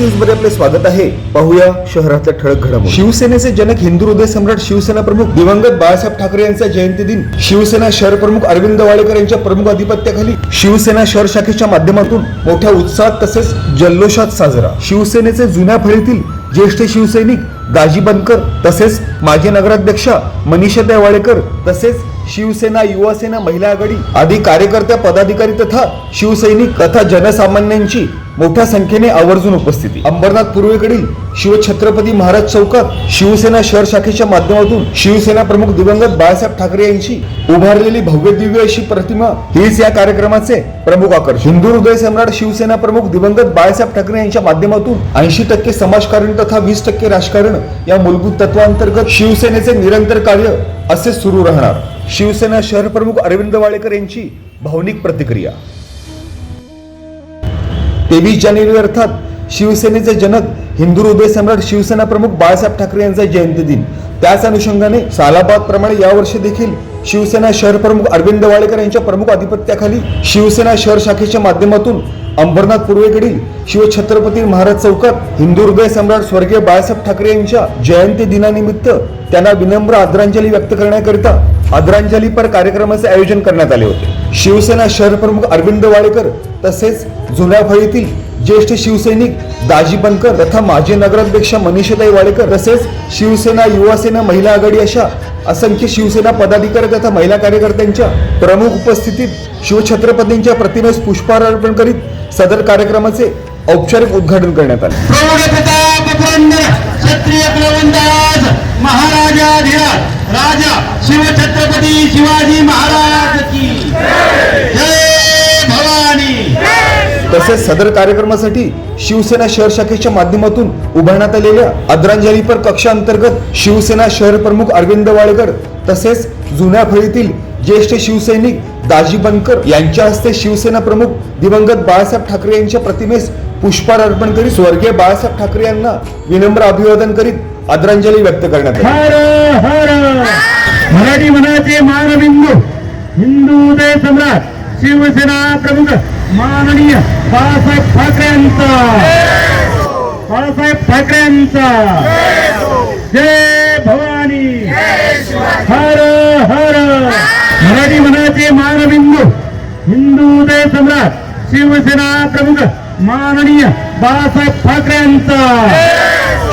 न्यूजमध्ये आपले स्वागत आहे. पाहूया शहरातल्या ठळक घडामोडी. शिवसेनेचे जनक हिंदू हृदय सम्राट शिवसेना प्रमुख दिवंगत बाळासाहेब ठाकरे यांचा जयंती दिन. शिवसेना शहर प्रमुख अरविंद वाडेकर यांच्या प्रमुख अधिपत्याखाली शिवसेना शहर शाखेच्या माध्यमातून मोठ्या उत्साहात तसेच जल्लोषात साजरा. शिवसेनेचे जुन्या फळीतील ज्येष्ठ शिवसैनिक दाजी बनकर तसेच माजी नगराध्यक्षा मनीषा वाडेकर तसेच शिवसेना युवासेना महिला आघाडी आदी कार्यकर्त्या पदाधिकारी तथा शिवसैनिक तथा जनसामान्यांची मोठ्या संख्येने आवर्जून उपस्थिती. अंबरनाथ पूर्वेकडील शिवछत्रपती महाराज चौकात शिवसेना शहर शाखेच्या माध्यमातून शिवसेना प्रमुख दिवंगत बाळासाहेब ठाकरे यांची उभारलेली भव्य दिव्य अशी प्रतिमा हीच या कार्यक्रमाचे प्रमुख आकर्षण. हिंदू हृदय सम्राट शिवसेना प्रमुख दिवंगत बाळासाहेब ठाकरे यांच्या माध्यमातून ऐंशी टक्के समाजकारण तथा वीस टक्के राजकारण या मूलभूत तत्वांतर्गत शिवसेनेचे निरंतर कार्य असे सुरू राहणार. शिवसेना शहर प्रमुख अरविंद वाडेकर यांची भावनिक प्रतिक्रिया. तेवीस जानेवारी अर्थात शिवसेनेचे जनक हिंदू हृदय सम्राट शिवसेना प्रमुख बाळासाहेब ठाकरे यांचा जयंती दिन. त्याच अनुषंगाने सालाबाद प्रमाणे यावर्षी देखील शिवसेना शहर प्रमुख अरविंद वाडेकर यांच्या प्रमुख अधिपत्याखाली शिवसेना शहर शाखेच्या माध्यमातून अंबरनाथ पूर्वेकडील शिवछत्रपती महाराज चौकात हिंदू हृदय सम्राट स्वर्गीय बाळासाहेब ठाकरे यांच्या जयंती दिनानिमित्त त्यांना विनम्र आदरांजली व्यक्त करण्याकरिता आदरांजलीपर कार्यक्रमाचे आयोजन करण्यात आले होते. शिवसेना शहर प्रमुख अरविंद वाडेकर तसेच जुन्या फळीतील ज्येष्ठ शिवसैनिक दाजी बनकर तथा माजी नगराध्यक्षा मनीषाताई वाडेकर तसेच शिवसेना युवासेना महिला आघाडी अशा असंख्य शिवसेना पदाधिकारी तथा महिला कार्यकर्त्यांच्या प्रमुख उपस्थितीत शिवछत्रपतींच्या प्रतिमेस पुष्पहार अर्पण करीत सदर कार्यक्रमाचे औपचारिक उद्घाटन करण्यात आले. महाराजा प्रताप राजा शिवछत्रपती शिवाजी महाराज की जय. भवानी. तसेच सदर कार्यक्रमासाठी शिवसेना शहर शाखेच्या माध्यमातून उभारण्यात आलेल्या आदरांजलीपर कक्षांतर्गत शिवसेना शहर प्रमुख अरविंद वाळकर तसेच जुन्या फळीतील ज्येष्ठ शिवसैनिक दाजी बनकर यांच्या हस्ते शिवसेना प्रमुख दिवंगत बाळासाहेब ठाकरे यांच्या प्रतिमेस पुष्पहार अर्पण करीत स्वर्गीय बाळासाहेब ठाकरे यांना विनम्र अभिवादन करीत आदरांजली व्यक्त करण्यात मराठी मनाचे मानबिंदू हिंदू उदय सम्राट शिवसेना प्रमुख माननीय बाळासाहेब ठाकरे यांचा. बाळासाहेब ठाकरे यांचा. जय भवानी. हर हर. मराठी मनाचे मानबिंदू हिंदू उदय सम्राट शिवसेना प्रमुख माननीय बाळासाहेब ठाकरे यांचा.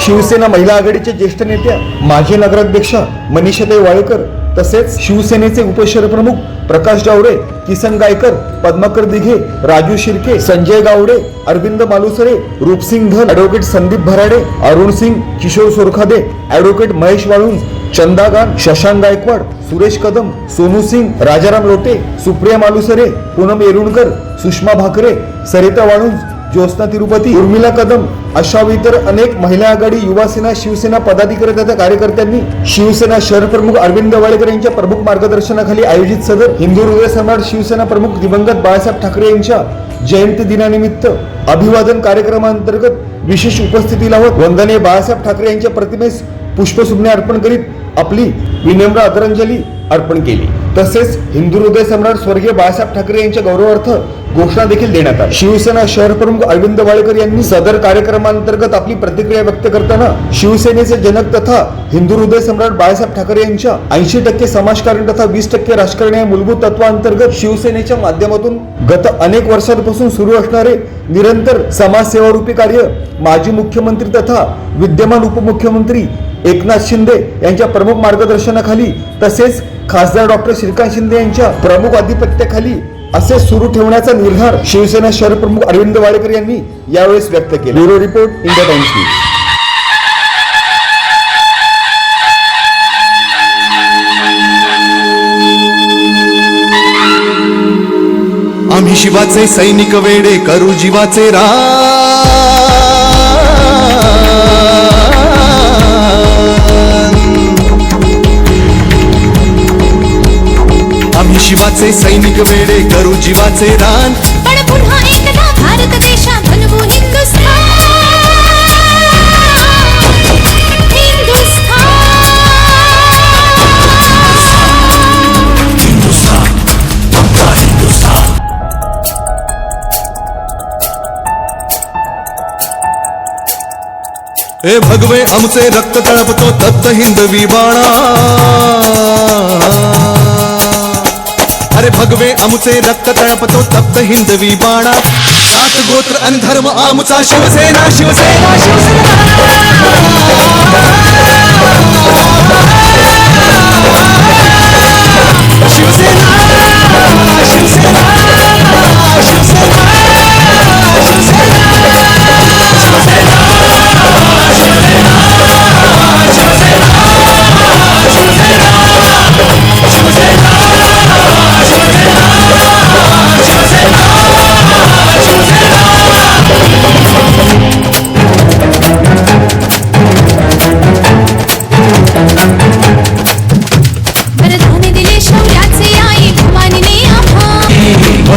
शिवसेना महिला आघाडीचे ज्येष्ठ नेत्या माजी नगराध्यक्षा मनीषाताई वाळकर तसेच शिवसेनेचे उपशहर प्रमुख प्रकाश जावरे किसन गायकर पद्माकर दिघे राजू शिर्के संजय गावडे अरविंद मालुसरे रूपसिंग धन ऍडव्होकेट संदीप भराडे अरुण सिंग किशोर सोरखादे ऍडव्होकेट महेश वाळुंज चंदा गान शशांक गायकवाड सुरेश कदम सोनू सिंग राजाराम लोटे सुप्रिया मालुसरे पूनम येरुणकर सुषमा भाकरे सरिता वाळुंज ज्योत्स्ना तिरुपती उर्मिला कदम अशा इतर अनेक महिला आघाडी युवासेना शिवसेना पदाधिकारी तथा कार्यकर्त्यांनी शिवसेना शहर प्रमुख अरविंद वाडेकर यांच्या प्रमुख मार्गदर्शनाखाली आयोजित सदर हिंदू हृदय सम्राट शिवसेना प्रमुख दिवंगत बाळासाहेब ठाकरे यांच्या जयंती दिनानिमित्त अभिवादन कार्यक्रमांतर्गत विशेष उपस्थिती लावत वंदने बाळासाहेब ठाकरे यांच्या प्रतिमेस पुष्पसुमने अर्पण करीत आपली विनम्र आदरांजली अर्पण केली. तसेच हिंदू हृदय सम्राट स्वर्गीय बाळासाहेब ठाकरे यांच्या गौरवार्थ घोषणा देखील देण्यात आली. शिवसेना शहर प्रमुख अरविंद वाळकर यांनी सदर कार्यक्रमांतर्गत आपली प्रतिक्रिया व्यक्त करताना शिवसेनेचे जनक तथा हिंदू हृदय सम्राट बाळासाहेब ठाकरे यांच्या ऐंशी टक्के समाजकारण तथा वीस टक्के राजकारण या मूलभूत तत्वांतर्गत शिवसेनेच्या माध्यमातून गत अनेक वर्षांपासून सुरू असणारे निरंतर समाजसेवारूपी कार्य माजी मुख्यमंत्री तथा विद्यमान उपमुख्यमंत्री एकनाथ शिंदे यांच्या प्रमुख मार्गदर्शनाखाली तसेच खासदार डॉक्टर श्रीकांत शिंदे यांच्या प्रमुख आधिपत्याखाली असे सुरू ठेवण्याचा निर्धार शिवसेना शहर प्रमुख अरविंद वाडेकर यांनी यावेळेस व्यक्त केला. Bureau report India Times news. आम्ही शिवाचे सैनिक वेडे करू जीवाचे रान शिवाचे सैनिक वेडे करू जीवाचे रान पण पुन्हा एकदा भारत देशा बनवू हिंदुस्थान. ए भगवे आमचे रक्त तळपतो तप्त हिंदवी बाणा अरे भगवे आमुचे रक्त तळपतो तप्त हिंदवी बाणा. सात गोत्र अन धर्म आमुचा शिवसेना शिवसेना शिवसेना. शिवसेना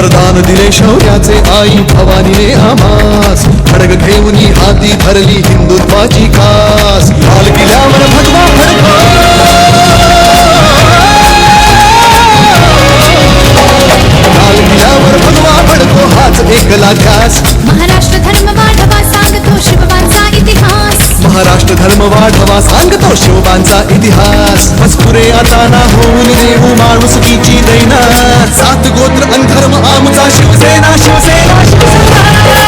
वरदान दिले शौर्याचे आई भवानीने आम्हास खडग घेऊन हाती धरली हिंदुत्वाची कास लाल किल्ल्यावर भगवा फडका लाल किल्ल्यावर भगवा फडको हाच एकला ध्यास महाराष्ट्र धर्म वाढवा सांगतो शिवबांचा इतिहास. महाराष्ट्र धर्म वाढवा सांगतो शिवबांचा इतिहास. मजकुरे आता ना होऊन देऊ माणुसकीची दैना सात गोत्र अन धर्म आमचा शिवसेना शिवसेना शिवसेना.